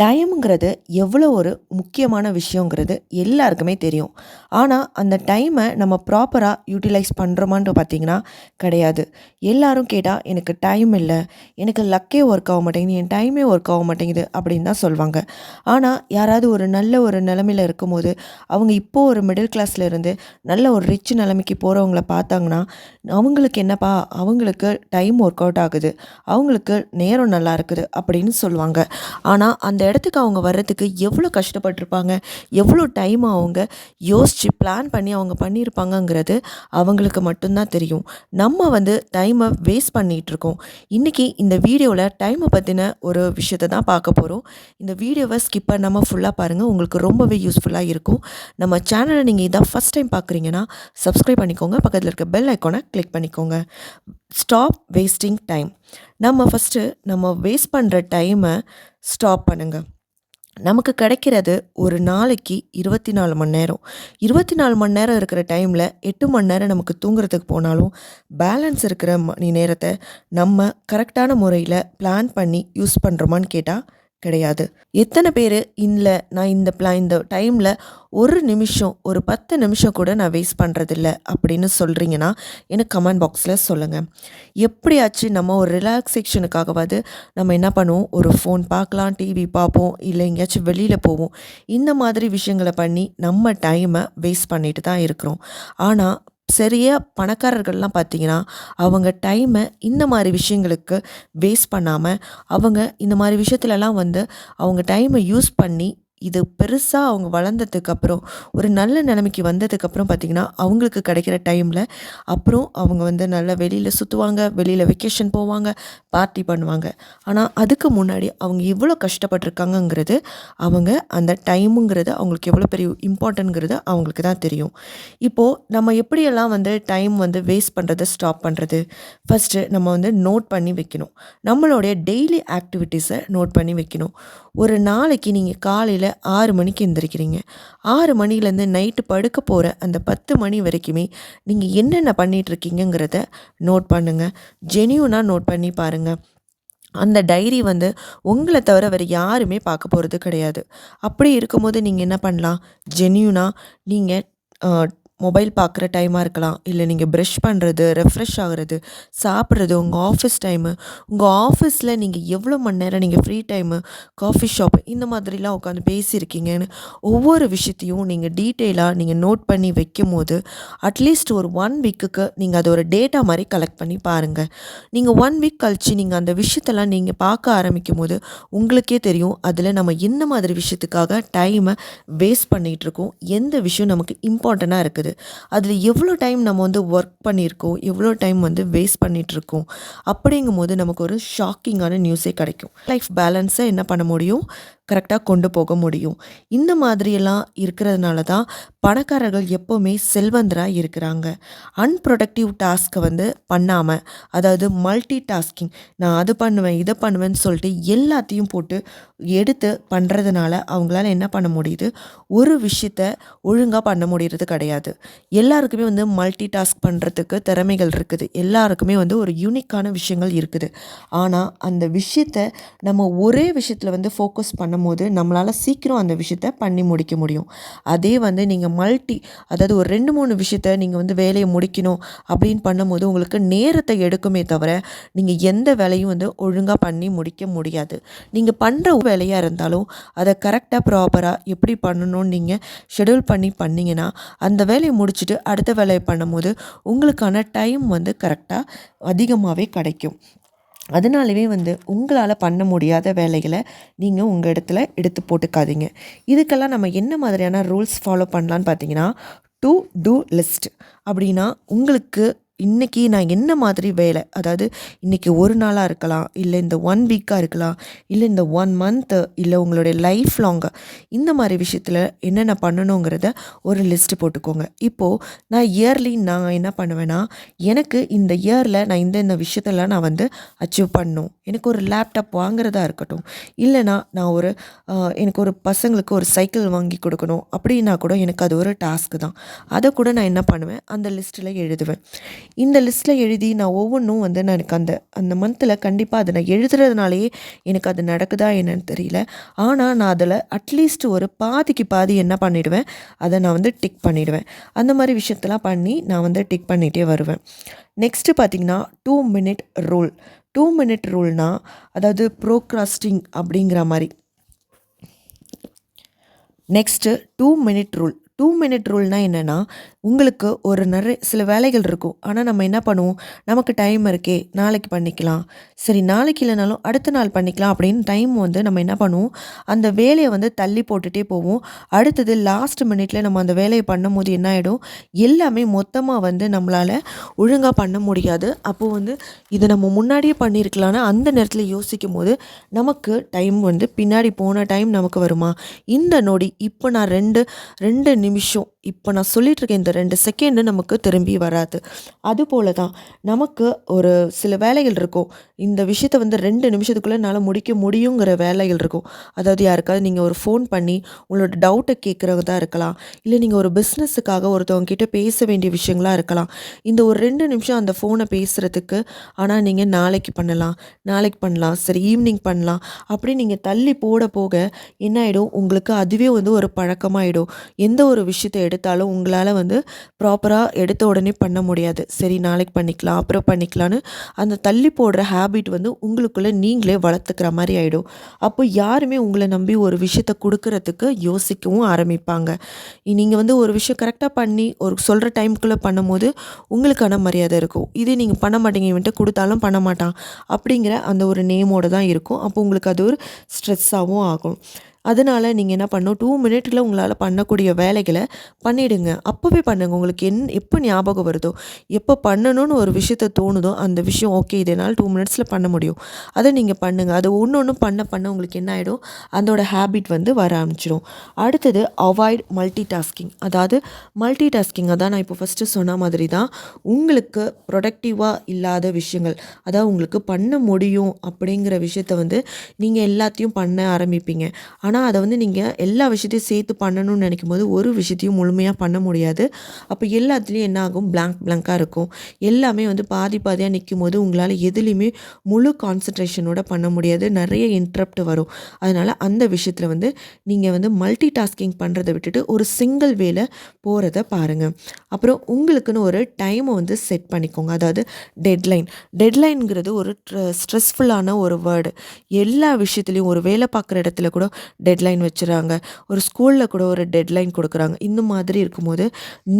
டைமுங்கிறது எவ்வளோ ஒரு முக்கியமான விஷயங்கிறது எல்லாருக்குமே தெரியும். ஆனால் அந்த டைமை நம்ம ப்ராப்பராக யூட்டிலைஸ் பண்ணுறோமான்னு பார்த்தீங்கன்னா கிடையாது. எல்லாரும் கேட்டால் எனக்கு டைம் இல்லை. எனக்கு லக்கே ஒர்க் ஆக மாட்டேங்குது. என் டைமே ஒர்க் ஆக மாட்டேங்குது. அப்படின்னு தான் சொல்லுவாங்க ஆனால் யாராவது ஒரு நல்ல ஒரு நிலமையில இருக்கும்போது அவங்க இப்போது ஒரு மிடில் கிளாஸில் இருந்து நல்ல ஒரு ரிச் நிலைமைக்கு போகிறவங்கள பார்த்தாங்கன்னா அவங்களுக்கு என்னப்பா? அவங்களுக்கு டைம் ஒர்க் அவுட் ஆகுது. அவங்களுக்கு நேரம் நல்லா இருக்குது அப்படின்னு சொல்லுவாங்க ஆனால் அந்த இடத்துக்கு அவங்க வர்றதுக்கு எவ்வளோ கஷ்டப்பட்டிருப்பாங்க எவ்வளோ டைம் அவங்க யோசித்து பிளான் பண்ணி அவங்க பண்ணியிருப்பாங்கங்கிறது அவங்களுக்கு மட்டும்தான் தெரியும். நம்ம வந்து டைமை வேஸ்ட் பண்ணிகிட்ருக்கோம். இன்றைக்கி இந்த வீடியோவில் டைமை பற்றின ஒரு விஷயத்தை தான் பார்க்க போகிறோம் இந்த வீடியோவை ஸ்கிப் பண்ணாமல் ஃபுல்லாக பாருங்கள் உங்களுக்கு ரொம்பவே யூஸ்ஃபுல்லாக இருக்கும். நம்ம சேனலை நீங்கள் இதான் ஃபஸ்ட் டைம் பார்க்குறீங்கன்னா சப்ஸ்கிரைப் பண்ணிக்கோங்க. பக்கத்தில் இருக்க பெல் ஐக்கானை கிளிக் பண்ணிக்கோங்க. ஸ்டாப் வேஸ்டிங் டைம் நம்ம ஃபஸ்ட்டு நம்ம வேஸ்ட் பண்ணுற டைமை ஸ்டாப் பண்ணுங்கள் நமக்கு கிடைக்கிறது ஒரு நாளைக்கு இருபத்தி நாலு மணி நேரம். இருபத்தி நாலு மணி நேரம் இருக்கிற டைமில் எட்டு மணி நேரம் நமக்கு தூங்குறதுக்கு போனாலும் பேலன்ஸ் இருக்கிற மணி நேரத்தை நம்ம கரெக்டான முறையில் பிளான் பண்ணி யூஸ் பண்ணுறோமான்னு கேட்டால் கிடையாது. எத்தனை பேர் இல்லை நான் இந்த பிளா இந்த டைமில் ஒரு நிமிஷம் ஒரு பத்து நிமிஷம் கூட நான் வேஸ்ட் பண்ணுறதில்ல அப்படின்னு சொல்கிறீங்கன்னா எனக்கு கமெண்ட் பாக்ஸில் சொல்லுங்கள் எப்படியாச்சும் நம்ம ஒரு ரிலாக்ஸேஷனுக்காகவாது நம்ம என்ன பண்ணுவோம்? ஒரு ஃபோன் பார்க்கலாம் டிவி பார்ப்போம் இல்லை எங்கேயாச்சும் வெளியில் போவோம். இந்த மாதிரி விஷயங்களை பண்ணி நம்ம டைமை வேஸ்ட் பண்ணிட்டு தான் இருக்கிறோம். ஆனால் சரியாக பணக்காரர்கள்லாம் பார்த்தீங்கன்னா அவங்க டைமை இந்த மாதிரி விஷயங்களுக்கு வேஸ்ட் பண்ணாமல் அவங்க இந்த மாதிரி விஷயத்துலலாம் வந்து அவங்க டைமை யூஸ் பண்ணி இது பெருசாக அவங்க வளர்ந்ததுக்கப்புறம் ஒரு நல்ல நிலைமைக்கு வந்ததுக்கப்புறம் பார்த்திங்கன்னா அவங்களுக்கு கிடைக்கிற டைமில் அப்புறம் அவங்க வந்து நல்லா வெளியில் சுற்றுவாங்க வெளியில் வெக்கேஷன் போவாங்க பார்ட்டி பண்ணுவாங்க. ஆனால் அதுக்கு முன்னாடி அவங்க எவ்வளோ கஷ்டப்பட்டிருக்காங்கங்கிறது அவங்க அந்த டைமுங்கிறது அவங்களுக்கு எவ்வளோ பெரிய இம்பார்ட்டன்ங்கிறது அவங்களுக்கு தான் தெரியும். இப்போது நம்ம எப்படியெல்லாம் வந்து டைம் வந்து வேஸ்ட் பண்ணுறதை ஸ்டாப் பண்ணுறது ஃபஸ்ட்டு நம்ம வந்து நோட் பண்ணி வைக்கணும். நம்மளுடைய டெய்லி ஆக்டிவிட்டீஸை நோட் பண்ணி வைக்கணும். ஒரு நாளைக்கு நீங்கள் காலையில் ஆறு மணிக்கு எந்திரிக்கிறீங்க. ஆறு மணிலேருந்து நைட்டு படுக்க போகிற அந்த பத்து மணி வரைக்குமே நீங்கள் என்னென்ன பண்ணிகிட்ருக்கீங்கிறத நோட் பண்ணுங்கள் ஜெனியூனாக நோட் பண்ணி பாருங்கள் அந்த டைரி வந்து உங்களை தவிர வேறு யாருமே பார்க்க போகிறது கிடையாது. அப்படி இருக்கும்போது நீங்கள் என்ன பண்ணலாம்? ஜென்யூனாக நீங்கள் மொபைல் பார்க்குற டைமாக இருக்கலாம். இல்லை நீங்கள் ப்ரஷ் பண்ணுறது ரெஃப்ரெஷ் ஆகிறது சாப்பிட்றது உங்கள் ஆஃபீஸ் டைமு உங்கள் ஆஃபீஸில் நீங்கள் எவ்வளோ மணி நேரம் நீங்கள் ஃப்ரீ டைமு காஃபி ஷாப் இந்த மாதிரிலாம் உட்காந்து பேசியிருக்கீங்கன்னு ஒவ்வொரு விஷயத்தையும் நீங்கள் டீட்டெயிலாக நீங்கள் நோட் பண்ணி வைக்கும் போது அட்லீஸ்ட் ஒரு ஒன் வீக்குக்கு நீங்கள் அதை ஒரு டேட்டா மாதிரி கலெக்ட் பண்ணி பாருங்கள் நீங்கள் ஒன் வீக் கழித்து நீங்கள் அந்த விஷயத்தெல்லாம் நீங்கள் பார்க்க ஆரம்பிக்கும் போது உங்களுக்கே தெரியும் அதில் நம்ம என்ன மாதிரி விஷயத்துக்காக டைமை வேஸ்ட் பண்ணிகிட்ருக்கோம் எந்த விஷயம் நமக்கு இம்பார்ட்டண்ட்டாக இருக்குது? அதில் எவ்வளோ டைம் நம்ம வந்து ஒர்க் பண்ணியிருக்கோம் எவ்வளோ டைம் வந்து வேஸ்ட் பண்ணிகிட்ருக்கோம் அப்படிங்கும் போது நமக்கு ஒரு ஷாக்கிங்கான நியூஸே கிடைக்கும். லைஃப் பேலன்ஸை என்ன பண்ண முடியும்? கரெக்டாக கொண்டு போக முடியும். இந்த மாதிரியெல்லாம் இருக்கிறதுனால தான் பணக்காரர்கள் எப்போவுமே செல்வந்தராக இருக்கிறாங்க. அன்ப்ரொடக்டிவ் டாஸ்க்கை வந்து பண்ணாமல் அதாவது மல்டி டாஸ்கிங் நான் அது பண்ணுவேன் இதை பண்ணுவேன்னு சொல்லிட்டு எல்லாத்தையும் போட்டு எடுத்து பண்ணுறதுனால அவங்களால என்ன பண்ண முடியுது? ஒரு விஷயத்த ஒழுங்காக பண்ண முடியறது கிடையாது. எல்லாருக்குமே வந்து மல்டி டாஸ்க் பண்ணுறதுக்கு திறமைகள் இருக்குது. எல்லாருக்குமே வந்து ஒரு யூனிக்கான விஷயங்கள் இருக்குது. ஆனால் அந்த விஷயத்த நம்ம ஒரே விஷயத்தில் வந்து ஃபோக்கஸ் பண்ண பண்ணும்போது நம்மளால் சீக்கிரம் அந்த விஷயத்த பண்ணி முடிக்க முடியும். அதே வந்து நீங்கள் மல்டி அதாவது ஒரு ரெண்டு மூணு விஷயத்த நீங்கள் வந்து வேலையை முடிக்கணும் அப்படின்னு பண்ணும்போது உங்களுக்கு நேரத்தை எடுக்குமே தவிர நீங்கள் எந்த வேலையும் வந்து ஒழுங்காக பண்ணி முடிக்க முடியாது. நீங்கள் பண்ணுற வேலையாக இருந்தாலும் அதை கரெக்டாக ப்ராப்பராக எப்படி பண்ணணும்னு நீங்கள் ஷெடியூல் பண்ணி பண்ணிங்கன்னா அந்த வேலையை முடிச்சுட்டு அடுத்த வேலையை பண்ணும்போது உங்களுக்கான டைம் வந்து கரெக்டாக அதிகமாகவே கிடைக்கும். அதனாலவே வந்து உங்களால் பண்ண முடியாத வேலைகளை நீங்கள் உங்கள் இடத்துல எடுத்து போட்டுக்காதீங்க. இதுக்கெல்லாம் நம்ம என்ன மாதிரியான ரூல்ஸ் ஃபாலோ பண்ணலான்னு பார்த்தீங்கன்னா டு டூ லிஸ்ட். அப்படின்னா உங்களுக்கு இன்றைக்கி நான் என்ன மாதிரி வேலை? அதாவது இன்றைக்கி ஒரு நாளாக இருக்கலாம் இல்லை இந்த ஒன் வீக்காக இருக்கலாம் இல்லை இந்த ஒன் மந்த்து இல்லை உங்களுடைய லைஃப் லாங்காக இந்த மாதிரி விஷயத்தில் என்னென்ன பண்ணணுங்கிறத ஒரு லிஸ்ட்டு போட்டுக்கோங்க. இப்போது நான் இயர்லி நான் என்ன பண்ணுவேன்னா எனக்கு இந்த இயரில் நான் இந்த இந்த விஷயத்தெல்லாம் நான் வந்து அச்சீவ் பண்ணணும். எனக்கு ஒரு லேப்டாப் வாங்குறதா இருக்கட்டும் இல்லைனா நான் ஒரு எனக்கு ஒரு பசங்களுக்கு ஒரு சைக்கிள் வாங்கி கொடுக்கணும் அப்படின்னா கூட எனக்கு அது ஒரு டாஸ்க்கு தான். அதை கூட நான் என்ன பண்ணுவேன்? அந்த லிஸ்ட்டில் எழுதுவேன். இந்த லிஸ்ட்டில் எழுதி நான் ஒவ்வொன்றும் வந்து நான் எனக்கு அந்த அந்த மந்தில் கண்டிப்பாக அதை நான் எழுதுறதுனாலேயே எனக்கு அது நடக்குதா என்னன்னு தெரியல. ஆனால் நான் அதில் அட்லீஸ்ட் ஒரு பாதிக்கு பாதி என்ன பண்ணிவிடுவேன் அதை நான் வந்து டிக் பண்ணிவிடுவேன் அந்த மாதிரி விஷயத்தெல்லாம் பண்ணி நான் வந்து டிக் பண்ணிகிட்டே வருவேன். நெக்ஸ்ட்டு பார்த்திங்கன்னா two minute rule two minute ரூல்னால் அதாவது ப்ரோக்ராஸ்டிங் அப்படிங்கிற மாதிரி. Next two minute rule two minute ரூல்னால் என்னென்னா உங்களுக்கு ஒரு நிறைய சில வேலைகள் இருக்கும். ஆனால் நம்ம என்ன பண்ணுவோம்? நமக்கு டைம் இருக்கே நாளைக்கு பண்ணிக்கலாம். சரி நாளைக்கு இல்லைனாலும் அடுத்த நாள் பண்ணிக்கலாம் அப்படின்னு டைம் வந்து நம்ம என்ன பண்ணுவோம்? அந்த வேலையை வந்து தள்ளி போட்டுகிட்டே போவோம். அடுத்தது லாஸ்ட் மினிட்ல நம்ம அந்த வேலையை பண்ணும்போது என்ன ஆகிடும் எல்லாமே மொத்தமாக வந்து நம்மளால் ஒழுங்காக பண்ண முடியாது. அப்போது வந்து இதை நம்ம முன்னாடியே பண்ணியிருக்கலான்னு அந்த நேரத்தில் யோசிக்கும் போது நமக்கு டைம் வந்து பின்னாடி போன டைம் நமக்கு வருமா? இந்த நொடி இப்போ நான் ரெண்டு ரெண்டு நிமிஷம் இப்போ நான் சொல்லிகிட்டு இருக்கேன் இந்த ரெண்டு செகண்டு நமக்கு திரும்பி வராது. அதுபோல தான் நமக்கு ஒரு சில வேலைகள் இருக்கும். இந்த விஷயத்த வந்து ரெண்டு நிமிஷத்துக்குள்ளே என்னால் முடிக்க முடியுங்கிற வேலைகள் இருக்கும். அதாவது யாருக்காவது நீங்கள் ஒரு ஃபோன் பண்ணி உங்களோட டவுட்டை கேட்குறதா இருக்கலாம். இல்லை நீங்கள் ஒரு பிஸ்னஸுக்காக ஒருத்தவங்க கிட்டே பேச வேண்டிய விஷயங்களாக இருக்கலாம். இந்த ஒரு ரெண்டு நிமிஷம் அந்த ஃபோனை பேசுகிறதுக்கு ஆனால் நீங்கள் நாளைக்கு பண்ணலாம் நாளைக்கு பண்ணலாம் சரி ஈவினிங் பண்ணலாம். அப்படி நீங்கள் தள்ளி போட போக என்ன ஆகிடும் உங்களுக்கு அதுவே வந்து ஒரு பழக்கமாகிடும் எந்த ஒரு விஷயத்தை எடுத்தாலும் உங்களால் வந்து ப்ராப்பராக எடுத்த உடனே பண்ண முடியாது. சரி நாளைக்கு பண்ணிக்கலாம் அப்புறம் பண்ணிக்கலான்னு அந்த தள்ளி போடுற ஹேபிட் வந்து உங்களுக்குள்ளே நீங்களே வளர்த்துக்கிற மாதிரி ஆகிடும் அப்போ யாருமே உங்களை நம்பி ஒரு விஷயத்த கொடுக்கறதுக்கு யோசிக்கவும் ஆரம்பிப்பாங்க. நீங்கள் வந்து ஒரு விஷயம் கரெக்டாக பண்ணி ஒரு சொல்கிற டைமுக்குள்ளே பண்ணும்போது உங்களுக்கான மரியாதை இருக்கும். இதே நீங்கள் பண்ண மாட்டீங்க இவன்ட்டு கொடுத்தாலும் பண்ண மாட்டான். அப்படிங்கிற அந்த ஒரு நேமோடு தான் இருக்கும். அப்போ உங்களுக்கு அது ஒரு ஸ்ட்ரெஸ்ஸாகவும் ஆகும். அதனால் நீங்கள் என்ன பண்ணணும் டூ மினிட்ஸில் உங்களால் பண்ணக்கூடிய வேலைகளை பண்ணிவிடுங்க அப்போவே பண்ணுங்கள் உங்களுக்கு என் எப்போ ஞாபகம் வருதோ எப்போ பண்ணணும்னு ஒரு விஷயத்த தோணுதோ அந்த விஷயம் ஓகே இதனால் டூ மினிட்ஸில் பண்ண முடியும். அதை நீங்கள் பண்ணுங்கள் அது ஒன்று ஒன்று பண்ண பண்ண உங்களுக்கு என்ன ஆகிடும் அதோட ஹேபிட் வந்து வர ஆரம்பிச்சிடும். அடுத்தது அவாய்ட் மல்டி டாஸ்கிங் அதாவது மல்டி டாஸ்கிங் அதான் நான் இப்போ ஃபஸ்ட்டு சொன்ன மாதிரி தான். உங்களுக்கு ப்ரொடக்டிவாக இல்லாத விஷயங்கள் அதாவது உங்களுக்கு பண்ண முடியும் அப்படிங்கிற விஷயத்த வந்து நீங்கள் எல்லாத்தையும் பண்ண ஆரம்பிப்பீங்க. ஆனால் அதை வந்து நீங்கள் எல்லா விஷயத்தையும் சேர்த்து பண்ணணும்னு நினைக்கும் போது ஒரு விஷயத்தையும் முழுமையாக பண்ண முடியாது. அப்போ எல்லாத்துலேயும் என்ன ஆகும்? பிளாங்க் பிளாங்காக இருக்கும். எல்லாமே வந்து பாதி பாதியாக நிற்கும் போது உங்களால் எதுலேயுமே முழு கான்சன்ட்ரேஷனோட பண்ண முடியாது. நிறைய இன்ட்ரப்ட் வரும். அதனால் அந்த விஷயத்தில் வந்து நீங்கள் வந்து மல்டி டாஸ்கிங் பண்ணுறதை விட்டுட்டு ஒரு சிங்கிள் வேலை போகிறத பாருங்கள் அப்புறம் உங்களுக்குன்னு ஒரு டைமை வந்து செட் பண்ணிக்கோங்க. அதாவது டெட்லைன் டெட்லைன்ங்கிறது ஒரு ஸ்ட்ரெஸ்ஃபுல்லான ஒரு வேர்டு எல்லா விஷயத்துலையும் ஒரு வேலை பார்க்குற இடத்துல கூட டெட்லைன் வச்சுறாங்க. ஒரு ஸ்கூலில் கூட ஒரு டெட்லைன் கொடுக்குறாங்க. இந்த மாதிரி இருக்கும்போது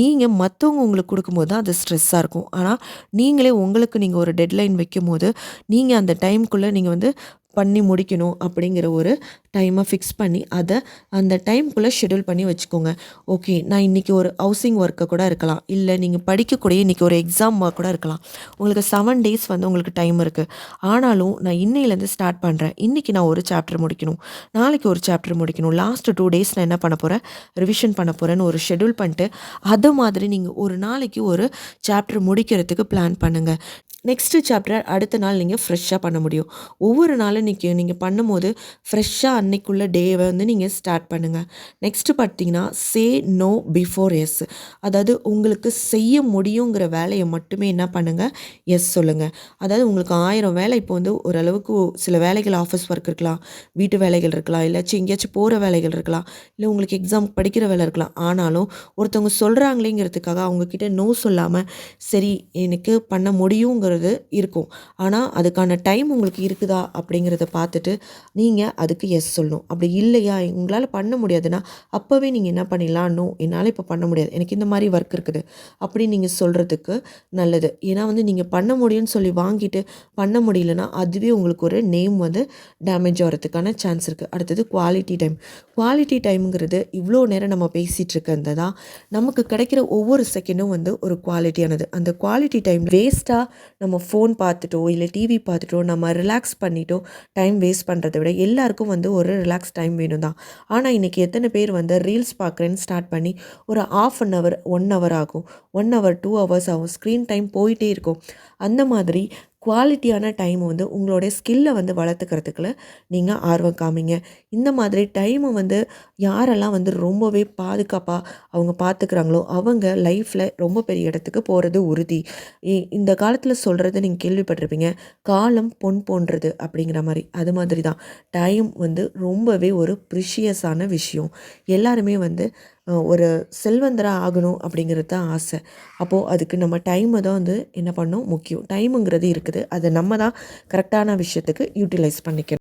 நீங்கள் மற்றவங்க உங்களுக்கு கொடுக்கும்போது தான் அது ஸ்ட்ரெஸ்ஸாக இருக்கும். ஆனால் நீங்களே உங்களுக்கு நீங்கள் ஒரு டெட்லைன் வைக்கும் போது நீங்கள் அந்த டைம்குள்ளே நீங்கள் வந்து பண்ணி முடிக்கணும் அப்படிங்கிற ஒரு டைமை ஃபிக்ஸ் பண்ணி அதை அந்த டைம்குள்ளே ஷெடியூல் பண்ணி வச்சுக்கோங்க. ஓகே நான் இன்றைக்கி ஒரு ஹவுசிங் ஒர்க்கை கூட இருக்கலாம். இல்லை நீங்கள் படிக்கக்கூடிய இன்றைக்கி ஒரு எக்ஸாம் கூட இருக்கலாம். உங்களுக்கு செவன் டேஸ் வந்து உங்களுக்கு டைம் இருக்குது ஆனாலும் நான் இன்னையிலேருந்து ஸ்டார்ட் பண்ணுறேன் இன்றைக்கி நான் ஒரு சாப்டர் முடிக்கணும். நாளைக்கு ஒரு சாப்டர் முடிக்கணும். லாஸ்ட்டு டூ டேஸ் நான் என்ன பண்ண போகிறேன் ரிவிஷன் பண்ண போகிறேன்னு ஒரு ஷெடியூல் பண்ணிட்டு அது மாதிரி நீங்கள் ஒரு நாளைக்கு ஒரு சாப்டர் முடிக்கிறதுக்கு பிளான் பண்ணுங்கள் நெக்ஸ்ட்டு சாப்டர் அடுத்த நாள் நீங்கள் ஃப்ரெஷ்ஷாக பண்ண முடியும். ஒவ்வொரு நாளும் நீங்கள் நீங்கள் பண்ணும்போது ஃப்ரெஷ்ஷாக அன்னைக்குள்ள டேவை வந்து நீங்கள் ஸ்டார்ட் பண்ணுங்கள் நெக்ஸ்ட்டு பார்த்தீங்கன்னா சே நோ பிஃபோர் எஸ் அதாவது உங்களுக்கு செய்ய முடியுங்கிற வேலையை மட்டுமே என்ன பண்ணுங்கள் எஸ் சொல்லுங்கள் அதாவது உங்களுக்கு ஆயிரம் வேலை இப்போ வந்து ஓரளவுக்கு சில வேலைகள் ஆஃபீஸ் ஒர்க் இருக்கலாம். வீட்டு வேலைகள் இருக்கலாம். இல்லாச்சும் எங்கேயாச்சும் போகிற வேலைகள் இருக்கலாம். இல்லை உங்களுக்கு எக்ஸாம் படிக்கிற வேலை இருக்கலாம். ஆனாலும் ஒருத்தவங்க சொல்கிறாங்களேங்கிறதுக்காக அவங்கக்கிட்ட நோ சொல்லாமல் சரி எனக்கு பண்ண முடியுங்கிற அப்படிங்கிறது இருக்கும். ஆனால் அதுக்கான டைம் உங்களுக்கு இருக்குதா அப்படிங்கிறத பார்த்துட்டு நீங்கள் அதுக்கு எஸ் சொல்லணும். அப்படி இல்லையா? உங்களால் பண்ண முடியாதுன்னா அப்போவே நீங்கள் என்ன பண்ணிடலாம்? நோ என்னால் இப்போ பண்ண முடியாது. எனக்கு இந்த மாதிரி ஒர்க் இருக்குது. அப்படி நீங்கள் சொல்கிறதுக்கு நல்லது. ஏன்னா வந்து நீங்கள் பண்ண முடியும்னு சொல்லி வாங்கிட்டு பண்ண முடியலன்னா அதுவே உங்களுக்கு ஒரு நேம் வந்து டேமேஜ் ஆகிறதுக்கான சான்ஸ் இருக்குது அடுத்தது குவாலிட்டி டைம் குவாலிட்டி டைம்ங்கிறது இவ்வளோ நேரம் நம்ம பேசிகிட்டு இருக்கிறது தான் நமக்கு கிடைக்கிற ஒவ்வொரு செகண்டும் வந்து ஒரு குவாலிட்டியானது அந்த குவாலிட்டி டைம் வேஸ்ட்டாக நம்ம ஃபோன் பார்த்துட்டோ இல்லை டிவி பார்த்துட்டோ நம்ம ரிலாக்ஸ் பண்ணிட்டோ டைம் வேஸ்ட் பண்ணுறத விட எல்லாருக்கும் வந்து ஒரு ரிலாக்ஸ் டைம் வேணும் தான் ஆனால் இன்றைக்கி எத்தனை பேர் வந்து ரீல்ஸ் பார்க்குறேன்னு ஸ்டார்ட் பண்ணி ஒரு half an hour one hour ஆகும். ஒன் ஹவர் டூ ஹவர்ஸ் ஆகும். ஸ்க்ரீன் டைம் போயிட்டே இருக்கும். அந்த மாதிரி குவாலிட்டியான டைம் வந்து உங்களுடைய ஸ்கில்லை வந்து வளர்த்துக்கிறதுக்குள்ள நீங்கள் ஆர்வம் காமிங்க. இந்த மாதிரி டைமை வந்து யாரெல்லாம் வந்து ரொம்பவே பாதுகாப்பாக அவங்க பார்த்துக்கிறாங்களோ அவங்க லைஃப்பில் ரொம்ப பெரிய இடத்துக்கு போகிறது உறுதி. இ- இந்த காலத்தில் சொல்கிறது நீங்கள் கேள்விப்பட்டிருப்பீங்க. காலம் பொன் போன்றது அப்படிங்கிற மாதிரி. அது மாதிரி தான் டைம் வந்து ரொம்பவே ஒரு ப்ரிஷியஸான விஷயம். எல்லாருமே வந்து ஒரு செல்வந்தராக ஆகணும் அப்படிங்கிறது தான் ஆசை. அப்போது அதுக்கு நம்ம டைமை தான் வந்து என்ன பண்ணோம் முக்கியம். டைமுங்கிறது இருக்குது. அதை நம்ம தான் கரெக்டான விஷயத்துக்கு யூட்டிலைஸ் பண்ணிக்கணும்.